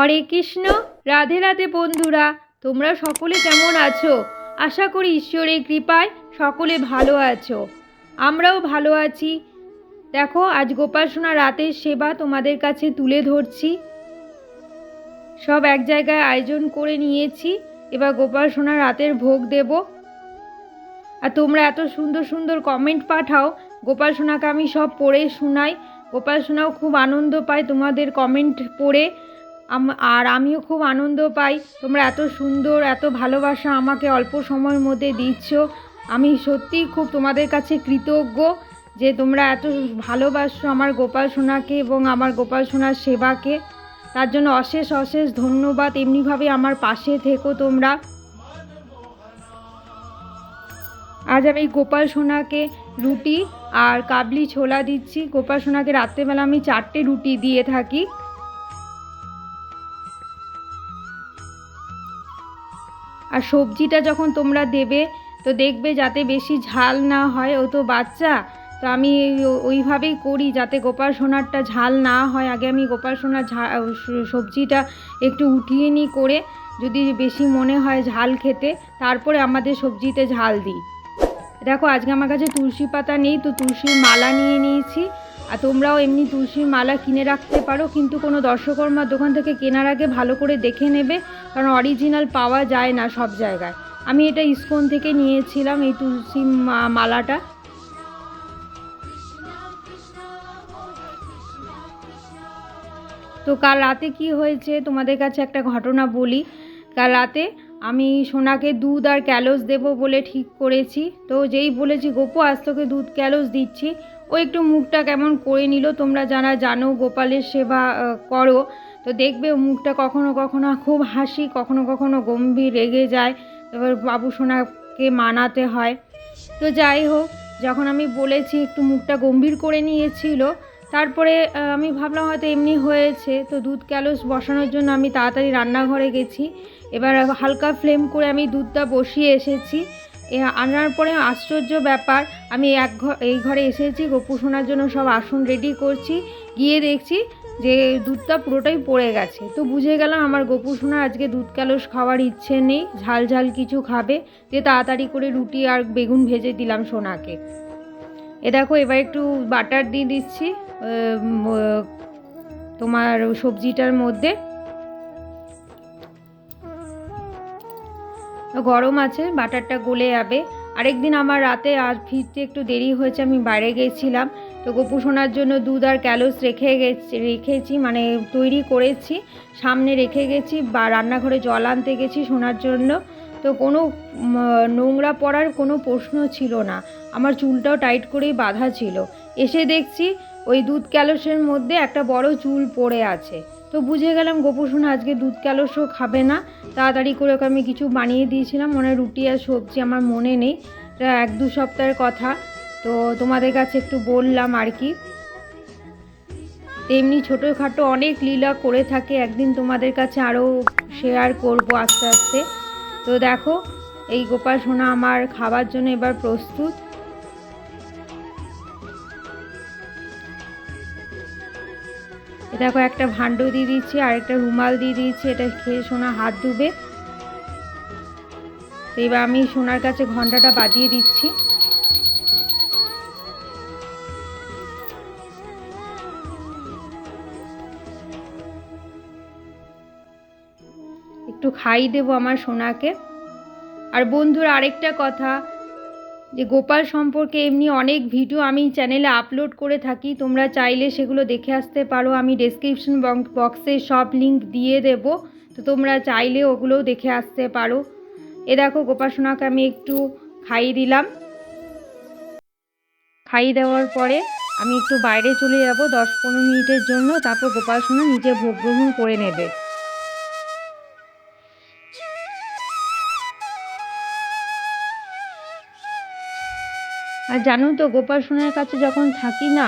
হরে কৃষ্ণ, রাধে রাধে বন্ধুরা, তোমরা সকলে কেমন আছো? আশা করি ঈশ্বরের কৃপায় সকলে ভালো আছো। আমরাও ভালো আছি। দেখো, আজ গোপালসোনা রাতের সেবা তোমাদের কাছে তুলে ধরছি। সব এক জায়গায় আয়োজন করে নিয়েছি। এবার গোপালসোনা রাতের ভোগ দেব। আর তোমরা এত সুন্দর সুন্দর কমেন্ট পাঠাও। গোপাল সোনাকে আমি সব পড়ে শোনাই। গোপাল সোনাও খুব আনন্দ পায় তোমাদের কমেন্ট পড়ে। আর আমিও খুব আনন্দ পাই। তোমরা এত সুন্দর, এত ভালোবাসা আমাকে অল্প সময়ের মধ্যে দিচ্ছ। আমি সত্যিই খুব তোমাদের কাছে কৃতজ্ঞ যে তোমরা এত ভালোবাসো আমার গোপাল সোনাকে এবং আমার গোপাল সোনার সেবাকে। তার জন্য অশেষ অশেষ ধন্যবাদ। এমনিভাবে আমার পাশে থেকো তোমরা। আজ আমি গোপাল সোনাকে রুটি আর কাবলি ছোলা দিচ্ছি। গোপাল সোনাকে রাত্রেবেলা আমি চারটে রুটি দিয়ে থাকি। আর সবজিটা যখন তোমরা দেবে, তো দেখবে যাতে বেশি ঝাল না হয়। ও তো বাচ্চা, তো আমি ওইভাবেই করি যাতে গোপাল সোনারটা ঝাল না হয়। আগে আমি গোপাল সোনার সবজিটা একটু উঠিয়ে নিই করে, যদি বেশি মনে হয় ঝাল খেতে, তারপরে আমাদের সবজিতে ঝাল দিই। দেখো, আজকে আমার কাছে তুলসী পাতা নেই, তো তুলসীর মালা নিয়ে নিয়েছি। আর তোমরাও এমনি তুলসীর মালা কিনে রাখতে পারো, কিন্তু কোনো দর্শকর্মার দোকান থেকে কেনার আগে ভালো করে দেখে নেবে, কারণ অরিজিনাল পাওয়া যায় না সব জায়গায়। আমি এটা ইস্কন থেকে নিয়েছিলাম এই তুলসী মালাটা। তো কাল রাতে কি হয়েছে তোমাদের কাছে একটা ঘটনা বলি। কাল রাতে আমি সোনাকে দুধ আর ক্যালোস দেব বলে ঠিক করেছি। তো যেই বলেছি, গোপু, আজ তোকে দুধ ক্যালোস দিচ্ছি। ও একটু মুখটা কেমন করে নিল, তোমরা যারা জানো গোপালের সেবা করো। তো দেখবে মুখটা কখনো কখনো খুব হাসি, কখনো কখনো গম্ভীর রেগে যায়। এবার বাবু সোনাকে মানাতে হয়। তো যাই হোক, যখন আমি বলেছি একটু মুখটা গম্ভীর করে নিয়েছিল, তারপরে আমি ভাবলাম হয়তো এমনি হয়েছে। তো দুধ ক্যালোস বসানোর জন্য আমি তাড়াতাড়ি রান্নাঘরে গেছি। এবার হালকা ফ্লেম করে আমি দুধটা বসিয়ে এসেছি। আনার পরে আশ্চর্য ব্যাপার, আমি এক ঘর এই ঘরে এসেছি, গোপু শোনার জন্য সব আসন রেডি করছি, গিয়ে দেখছি যে দুধটা পুরোটাই পড়ে গেছে। তো বুঝে গেলাম আমার গোপু সোনা আজকে দুধ ক্যালোস খাওয়ার ইচ্ছে নেই, ঝাল ঝাল কিছু খাবে, যে তাড়াতাড়ি করে রুটি আর বেগুন ভেজে দিলাম সোনাকে। এ দেখো, এবার একটু বাটার দিয়ে দিচ্ছি তোমার সবজিটার মধ্যে। গরম আছে, বাটারটা গলে যাবে। আরেকদিন আমার রাতে আর ফিরতে একটু দেরি হয়েছে, আমি বাইরে গেছিলাম। তো গোপু সোনার জন্য দুধ আর ক্যালোস রেখে গেছি, রেখেছি মানে তৈরি করেছি, সামনে রেখে গেছি, বা রান্নাঘরে জল আনতে গেছি সোনার জন্য। তো কোনো নোংরা পড়ার কোনো প্রশ্ন ছিল না। আমার চুলটাও টাইট করেই বাঁধা ছিল। এসে দেখছি ওই দুধ ক্যালোসের মধ্যে একটা বড় চুল পড়ে আছে। তো বুঝে গেলাম গোপুসোনা আজকে দুধ ক্যালোসও খাবে না। তাড়াতাড়ি করে ওকে আমি কিছু বানিয়ে দিয়েছিলাম, মনে রুটি আর সবজি আমার মনে নেই। এক দু সপ্তাহের কথা, তো তোমাদের কাছে একটু বললাম আর কি। তেমনি ছোটোখাটো অনেক লীলা করে থাকে, একদিন তোমাদের কাছে আরও শেয়ার করব আস্তে আস্তে। তো দেখো, এই গোপাল সোনা আমার খাবার জন্য এবার প্রস্তুত। দেখো, একটা ভাণ্ড দিয়ে দিচ্ছি আর একটা রুমাল দিয়ে দিচ্ছি এটা খেয়ে সোনা হাত ধুবে। এবার আমি সোনার কাছে ঘন্টাটা বাজিয়ে দিচ্ছি। একটু খাই দেবো আমার সোনাকে। আর বন্ধুরা, আরেকটা কথা যে গোপাল সম্পর্কে এমনি অনেক ভিডিও আমি চ্যানেলে আপলোড করে থাকি, তোমরা চাইলে সেগুলো দেখে আসতে পারো। আমি ডেসক্রিপশন বক্সে সব লিঙ্ক দিয়ে দেব, তো তোমরা চাইলে ওগুলোও দেখে আসতে পারো। এ দেখো গোপাল সোনাকে আমি একটু খাইয়ে দিলাম। খাইয়ে দেওয়ার পরে আমি একটু বাইরে চলে যাব দশ পনেরো মিনিটের জন্য, তারপর গোপাল সোনা নিজে ভোগ গ্রহণ করে নেবে। আর জানো তো, গোপাল সোনার কাছে যখন থাকি না,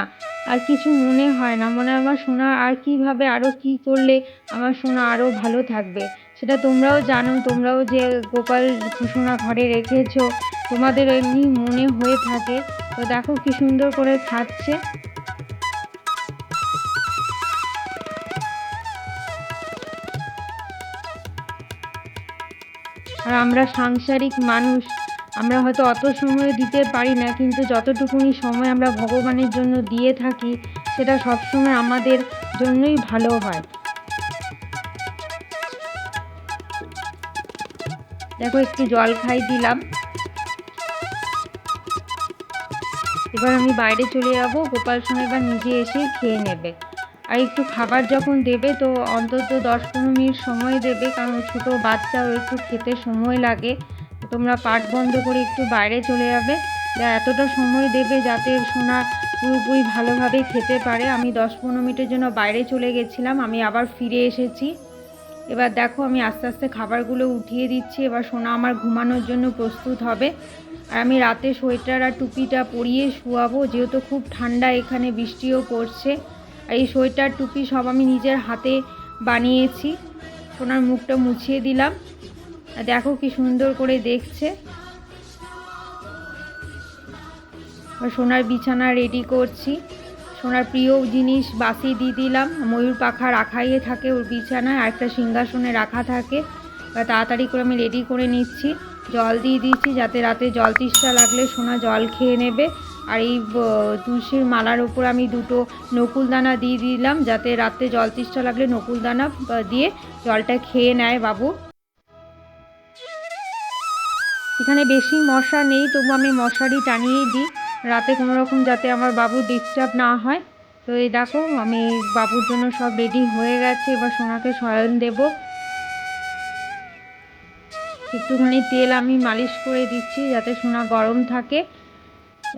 আর কিছু মনে হয় না, মনে আমার সোনা আর কীভাবে আরও কি করলে আমার সোনা আরও ভালো থাকবে? সেটা তোমরাও জানো, তোমরাও যে গোপাল সোনা ঘরে রেখেছ, তোমাদের এমনি মনে হয়ে থাকে। তো দেখো কি সুন্দর করে খাচ্ছে আর আমরা সাংসারিক মানুষ আমরা হয়তো অত সময় দিতে পারি না, কিন্তু যতটুকুনি সময় আমরা ভগবানের জন্য দিয়ে থাকি, সেটা সবসময় আমাদের জন্যই ভালো হয়। দেখো, একটু জল খাই দিলাম। এবার আমি বাইরে চলে যাব, গোপাল সোনা এবার নিজে এসে খেয়ে নেবে। আর একটু খাবার যখন দেবে, তো অন্তত দশ পনেরো মিনিট সময় দেবে, কারণ ছোটো বাচ্চাও একটু খেতে সময় লাগে। তোমরা পাট বন্ধ করে একটু বাইরে চলে যাবে। এতটা সময় দেবে যাতে সোনা পুরোপুরি ভালোভাবে খেতে পারে। আমি দশ পনেরো মিনিটের জন্য বাইরে চলে গেছিলাম, আমি আবার ফিরে এসেছি। এবার দেখো আমি আস্তে আস্তে খাবারগুলো উঠিয়ে দিচ্ছি। এবার সোনা আমার ঘুমানোর জন্য প্রস্তুত হবে। আর আমি রাতে সোয়েটার আর টুপিটা পরিয়ে শুয়াবো, যেহেতু খুব ঠান্ডা এখানে, বৃষ্টিও পড়ছে। আর এই সোয়েটার, টুপি সব আমি নিজের হাতে বানিয়েছি। সোনার মুখটা মুছিয়ে দিলাম। দেখো কি সুন্দর করে দেখছে। সোনার বিছানা রেডি করছি। সোনার প্রিয় জিনিস বাসি দিয়ে দিলাম। ময়ূর পাখা রাখাইয়ে থাকে ওর বিছানায় আর একটা সিংহাসনে রাখা থাকে। এবার তাড়াতাড়ি করে আমি রেডি করে নিচ্ছি। জল দিয়ে দিচ্ছি যাতে রাতে জল তৃষ্ণা লাগলে সোনা জল খেয়ে নেবে। আর এই তুলসীর মালার ওপর আমি দুটো নকুলদানা দিয়ে দিলাম যাতে রাতে জল তৃষ্ণা লাগলে নকুলদানা বা, দিয়ে জলটা খেয়ে নেয় বাবু। এখানে বেশি মশা নেই, তবু আমি মশারি টানিয়েই দিই। রাতে কোনো রকম যাতে আমার বাবু ডিস্টার্ব না হয়। তো এই দেখো, আমি বাবুর জন্য সব রেডি হয়ে গেছে, এবার সোনাকে শয়ন দেব। একটুখানি তেল আমি মালিশ করে দিচ্ছি, যাতে সোনা গরম থাকে।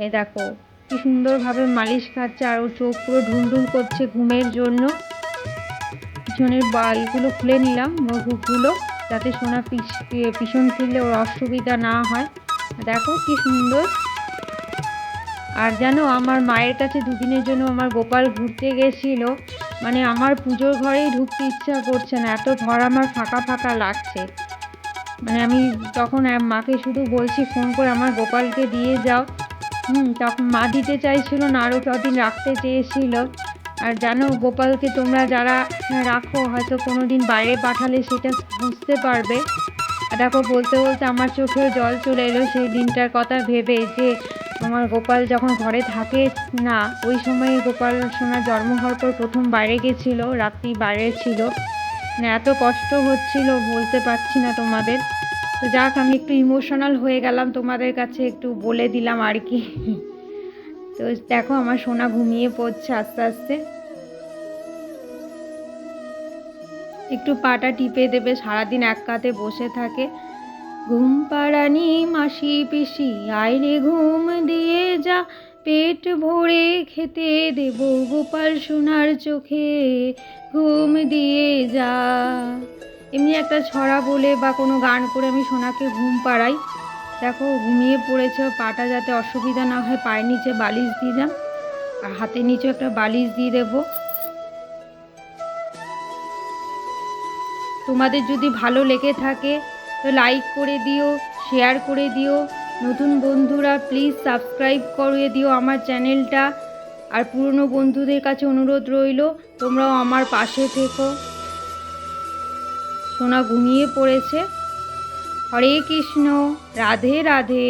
এই দেখো, কি সুন্দরভাবে মালিশ খাচ্ছে, আর ও চোখ পুরো ঢুলঢুল করছে ঘুমের জন্য। পিছনের বালগুলো খুলে নিলাম মুখগুলো যাতে সোনা পিছ- পিছন ফিরলে ওর অসুবিধা না হয়। দেখো কি সুন্দর। আর জানো, আমার মায়ের কাছে দুদিনের জন্য আমার গোপাল ঘুরতে গেছিল। মানে আমার পুজোর ঘরেই ঢুকতে ইচ্ছা করছে না, এত ঘর আমার ফাঁকা ফাঁকা লাগছে। মানে আমি তখন মাকে শুধু বলছি, ফোন করে আমার গোপালকে দিয়ে যাও। হুম, তখন মা দিতে চাইছিল না আরও কদিন রাখতে চেয়েছিল। আর জানো গোপালকে তোমরা যারা রাখো, হয়তো কোনো দিন বাইরে পাঠালে সেটা বুঝতে পারবে। দেখো, বলতে বলতে আমার চোখেও জল চলে এলো সেই দিনটার কথা ভেবে যে আমার গোপাল যখন ঘরে থাকে না, ওই সময় গোপাল সোনার জন্ম হওয়ার পর প্রথম বাইরে গেছিল, রাত্রি বাইরে ছিল। মানে এত কষ্ট হচ্ছিল, বলতে পারছি না তোমাদের। তো যাক, আমি একটু ইমোশনাল হয়ে গেলাম, তোমাদের কাছে একটু বলে দিলাম আর কি। তো দেখো আমার সোনা ঘুমিয়ে পড়ছে আস্তে আস্তে। একটু পাটা টিপে দেবে, সারাদিন এক কাতে বসে থাকে। ঘুম পাড়ানি মাসি পিসি আইরে ঘুম দিয়ে যা, পেট ভরে খেতে দেব গোপাল সোনার চোখে। ঘুম দিয়ে যা। এমনি একটা ছড়া বলে বা কোনো গান করে আমি সোনাকে ঘুম পাড়াই। দেখো, ঘুমিয়ে পড়েছে, পাটা যাতে অসুবিধা না হয়, পায়ের নিচে বালিশ দিয়ে দাম আর হাতের নিচে একটা বালিশ দিয়ে দেবো। তোমাদের যদি ভালো লেগে থাকে, তো লাইক করে দিও শেয়ার করে দিও। নতুন বন্ধুরা প্লিজ সাবস্ক্রাইব করে দিও আমার চ্যানেলটা। আর পুরনো বন্ধুদের কাছে অনুরোধ রইল, তোমরাও আমার পাশে থেকো। সোনা ঘুমিয়ে পড়েছে। হরে কৃষ্ণ রাধে রাধে।